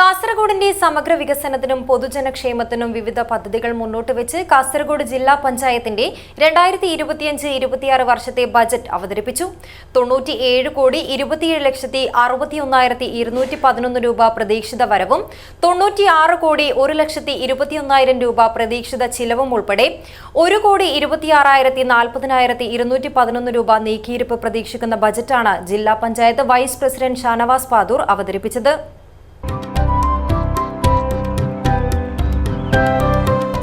കാസർഗോഡിന്റെ സമഗ്ര വികസനത്തിനും പൊതുജനക്ഷേമത്തിനും വിവിധ പദ്ധതികൾ മുന്നോട്ട് വെച്ച് കാസർഗോഡ് ജില്ലാ പഞ്ചായത്തിന്റെ രണ്ടായിരത്തി ഇരുപത്തിയഞ്ച് ഇരുപത്തിയാറ് വർഷത്തെ ബജറ്റ് അവതരിപ്പിച്ചു. തൊണ്ണൂറ്റിയേഴ് കോടി ഇരുപത്തിയേഴ് ലക്ഷത്തി അറുപത്തിയൊന്നായിരത്തി ഇരുന്നൂറ്റി പതിനൊന്ന് രൂപ പ്രതീക്ഷിത വരവും തൊണ്ണൂറ്റിയാറ് കോടി ഒരു ലക്ഷത്തി ഇരുപത്തിയൊന്നായിരം രൂപ പ്രതീക്ഷിത ചിലവും ഉൾപ്പെടെ ഒരു കോടി ഇരുപത്തിയാറായിരത്തി നാൽപ്പതിനായിരത്തി ഇരുന്നൂറ്റി പതിനൊന്ന് രൂപ നീക്കിയിരിപ്പ് പ്രതീക്ഷിക്കുന്ന ബജറ്റാണ് ജില്ലാ പഞ്ചായത്ത് വൈസ് പ്രസിഡന്റ് ഷാനവാസ് പാദൂർ അവതരിപ്പിച്ചത്.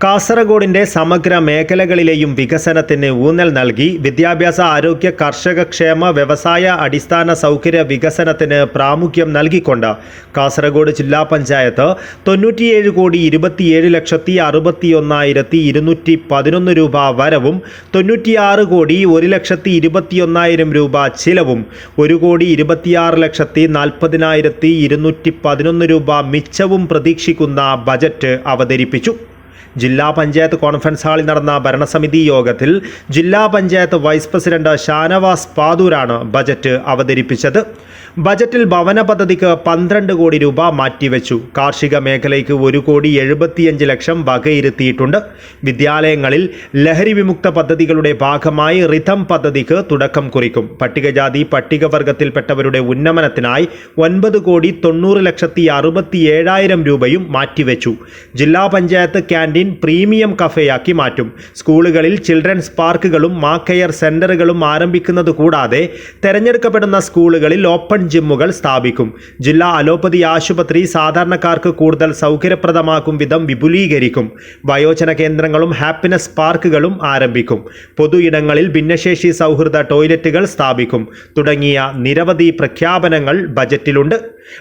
കാസർഗോഡിന്റെ സമഗ്ര മേഖലകളിലെയും വികസനത്തിന് ഊന്നൽ നൽകി വിദ്യാഭ്യാസ ആരോഗ്യ കർഷക ക്ഷേമ വ്യവസായ അടിസ്ഥാന സൗകര്യ വികസനത്തിന് പ്രാമുഖ്യം നൽകിക്കൊണ്ട് കാസർഗോഡ് ജില്ലാ പഞ്ചായത്ത് തൊണ്ണൂറ്റിയേഴ് കോടി ഇരുപത്തിയേഴ് ലക്ഷത്തി അറുപത്തിയൊന്നായിരത്തി ഇരുന്നൂറ്റി പതിനൊന്ന് രൂപ വരവും തൊണ്ണൂറ്റിയാറ് കോടി ഒരു ലക്ഷത്തി ഇരുപത്തിയൊന്നായിരം രൂപ ചിലവും ഒരു കോടി ഇരുപത്തിയാറ് ലക്ഷത്തി നാൽപ്പതിനായിരത്തി ഇരുന്നൂറ്റി പതിനൊന്ന് രൂപ മിച്ചവും പ്രതീക്ഷിക്കുന്ന ബജറ്റ് അവതരിപ്പിച്ചു. ജില്ലാ പഞ്ചായത്ത് കോൺഫറൻസ് ഹാളിൽ നടന്ന ഭരണസമിതി യോഗത്തിൽ ജില്ലാ പഞ്ചായത്ത് വൈസ് പ്രസിഡന്റ് ഷാനവാസ് പാതൂരാണ് ബജറ്റ് അവതരിപ്പിച്ചത്. ബജറ്റിൽ ഭവന പദ്ധതിക്ക് പന്ത്രണ്ട് കോടി രൂപ മാറ്റിവെച്ചു. കാർഷിക മേഖലയ്ക്ക് ഒരു കോടി എഴുപത്തിയഞ്ച് ലക്ഷം വകയിരുത്തിയിട്ടുണ്ട്. വിദ്യാലയങ്ങളിൽ ലഹരി വിമുക്ത പദ്ധതികളുടെ ഭാഗമായി റിഥം പദ്ധതിക്ക് തുടക്കം കുറിക്കും. പട്ടികജാതി പട്ടികവർഗത്തിൽപ്പെട്ടവരുടെ ഉന്നമനത്തിനായി ഒൻപത് കോടി തൊണ്ണൂറ് ലക്ഷത്തി അറുപത്തി ഏഴായിരം രൂപയും മാറ്റിവെച്ചു. ജില്ലാ പഞ്ചായത്ത് ക്യാന്റീൻ പ്രീമിയം കഫേയാക്കി മാറ്റും. സ്കൂളുകളിൽ ചിൽഡ്രൻസ് പാർക്കുകളും മാ കെയർ സെന്ററുകളും ആരംഭിക്കുന്നത് കൂടാതെ തെരഞ്ഞെടുക്കപ്പെടുന്ന സ്കൂളുകളിൽ ഓപ്പൺ ജിമ്മുകൾ സ്ഥാപിക്കും. ജില്ലാ അലോപ്പതി ആശുപത്രി സാധാരണക്കാർക്ക് കൂടുതൽ സൗകര്യപ്രദമാക്കും വിധം വിപുലീകരിക്കും. വയോജന കേന്ദ്രങ്ങളും ഹാപ്പിനെസ് പാർക്കുകളും ആരംഭിക്കും. പൊതു ഇടങ്ങളിൽ ഭിന്നശേഷി സൗഹൃദ ടോയ്ലറ്റുകൾ സ്ഥാപിക്കും. തുടങ്ങിയ നിരവധി പ്രഖ്യാപനങ്ങൾ ബജറ്റിലുണ്ട്.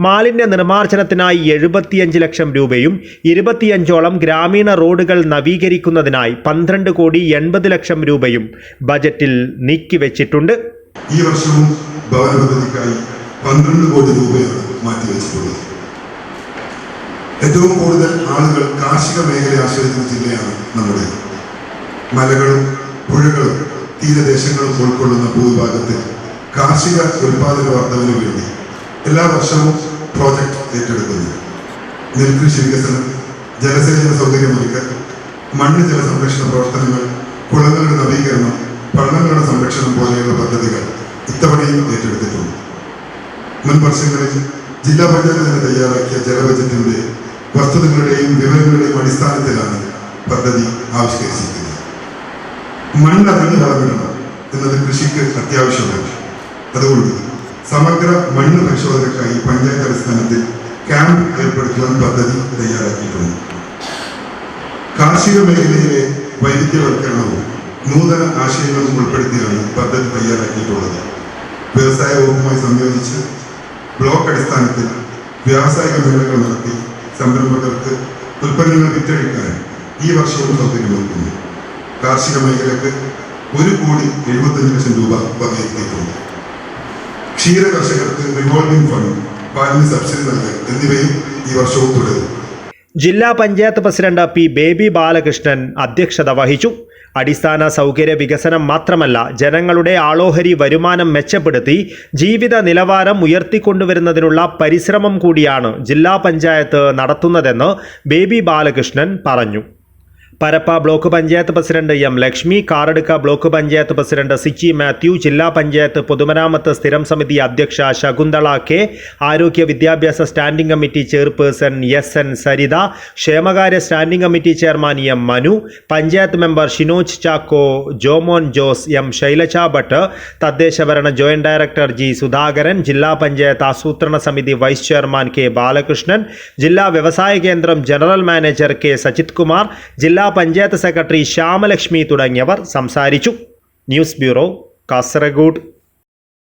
മാലിന്യ നിർമ്മാർജനത്തിനായി എഴുപത്തിയഞ്ച് ലക്ഷം രൂപയും ഇരുപത്തിയഞ്ചോളം ഗ്രാമീണ റോഡുകൾ നവീകരിക്കുന്നതിനായി പന്ത്രണ്ട് കോടി എൺപത് ലക്ഷം രൂപയും ബജറ്റിൽ നീക്കിവെച്ചിട്ടുണ്ട്. ഈ വർഷവും ഭവന പദ്ധതിക്കായി പന്ത്രണ്ട് കോടി രൂപയാണ് മാറ്റിവെച്ചിട്ടുള്ളത്. ഏറ്റവും കൂടുതൽ ആളുകൾ കാർഷിക മേഖലയെ ആശ്രയിക്കുന്ന ജില്ലയാണ് നമ്മുടെ. മലകളും പുഴകളും തീരദേശങ്ങളും ഉൾക്കൊള്ളുന്ന ഭൂവിഭാഗത്തിൽ കാർഷിക ഉൽപാദന വർധനവിന് വേണ്ടി എല്ലാ വർഷവും പ്രോജക്റ്റ് ഏറ്റെടുക്കുന്നു. നെൽകൃഷി വികസനം ജലസേചന സൗകര്യമൊരുക്കൽ മണ്ണ് ജല സംരക്ഷണ പ്രവർത്തനങ്ങൾ കുളങ്ങളുടെ നവീകരണം പള്ളങ്ങളുടെ സംരക്ഷണം പോലെയുള്ള പദ്ധതികൾ ഇത്തവണയും ഏറ്റെടുത്തിട്ടുണ്ട്. മുൻ വർഷങ്ങളിൽ ജില്ലാ പഞ്ചായത്ത് തന്നെ തയ്യാറാക്കിയ ജലബജറ്റിന്റെ വസ്തുതകളുടെയും വിവരങ്ങളുടെയും അടിസ്ഥാനത്തിലാണ് പദ്ധതി ആവിഷ്കരിച്ചിരിക്കുന്നത്. മണ്ണിറങ്ങി വളമിടണം എന്നത് കൃഷിക്ക് അത്യാവശ്യമാണ്. അതുകൊണ്ട് സമഗ്ര മണ്ണ് പരിശോധനയ്ക്കായി പഞ്ചായത്ത് അടിസ്ഥാനത്തിൽ ക്യാമ്പ് ഏർപ്പെടുത്തുവാൻ പദ്ധതി തയ്യാറാക്കിയിട്ടുണ്ട്. കാർഷിക മേഖലയിലെ വൈവിധ്യവൽക്കരണവും നൂതന ആശയങ്ങളും ഉൾപ്പെടുത്തിയാണ് പദ്ധതി തയ്യാറാക്കിയിട്ടുള്ളത്. വ്യവസായ വകുപ്പുമായി സംയോജിച്ച് ബ്ലോക്ക് അടിസ്ഥാനത്തിൽ വ്യാവസായിക മേളകൾ നടത്തി സംരംഭകർക്ക് ഉൽപ്പന്നങ്ങൾ വിറ്റഴിക്കാൻ ഈ വർഷവും സൗകര്യമൊരുക്കുന്നു കാർഷിക മേഖലക്ക് ഒരു കോടി എഴുപത്തഞ്ച് ലക്ഷം രൂപ വകയിരുത്തിയിട്ടുണ്ട്. ക്ഷീര കർഷകർക്ക് റിവോൾവിംഗ് ഫണ്ട് പാലിന് സബ്സിഡി നൽകൽ എന്നിവയും ഈ വർഷവും തുടരും. ജില്ലാ പഞ്ചായത്ത് പ്രസിഡന്റ് പി ബേബി ബാലകൃഷ്ണൻ അധ്യക്ഷത വഹിച്ചു. അടിസ്ഥാന സൗകര്യ വികസനം മാത്രമല്ല ജനങ്ങളുടെ ആളോഹരി വരുമാനം മെച്ചപ്പെടുത്തി ജീവിത നിലവാരം ഉയർത്തിക്കൊണ്ടുവരുന്നതിനുള്ള പരിശ്രമം കൂടിയാണ് ജില്ലാ പഞ്ചായത്ത് നടത്തുന്നതെന്ന് ബേബി ബാലകൃഷ്ണൻ പറഞ്ഞു. Parappa block panchayat president M Lakshmi Karadukka block panchayat president Sichi Mathew ജില്ലാ പഞ്ചായത്ത് പൊതുമരാമത്ത് സ്ഥിരം സമിതി അധ്യക്ഷ ശകുന്തള കെ ആരോഗ്യ വിദ്യാഭ്യാസ standing committee chairperson S N Saritha ക്ഷേമകാര്യ standing committee chairman M Manu panchayat member Shinoj Chacko Jomon Jose M Shailaja Bhat തദ്ദേശഭരണ joint director G Sudhakaran ജില്ലാ പഞ്ചായത്ത് ആസൂത്രണ സമിതി വൈസ് ചെയർമാൻ കെ ബാലകൃഷ്ണൻ ജില്ലാ വ്യവസായ കേന്ദ്രം general manager K Sajith Kumar ജില്ലാ panchayat secretary Shyamalakshmi തുടങ്ങിയവർ സംസാരിച്ചു. News bureau Kasaragod.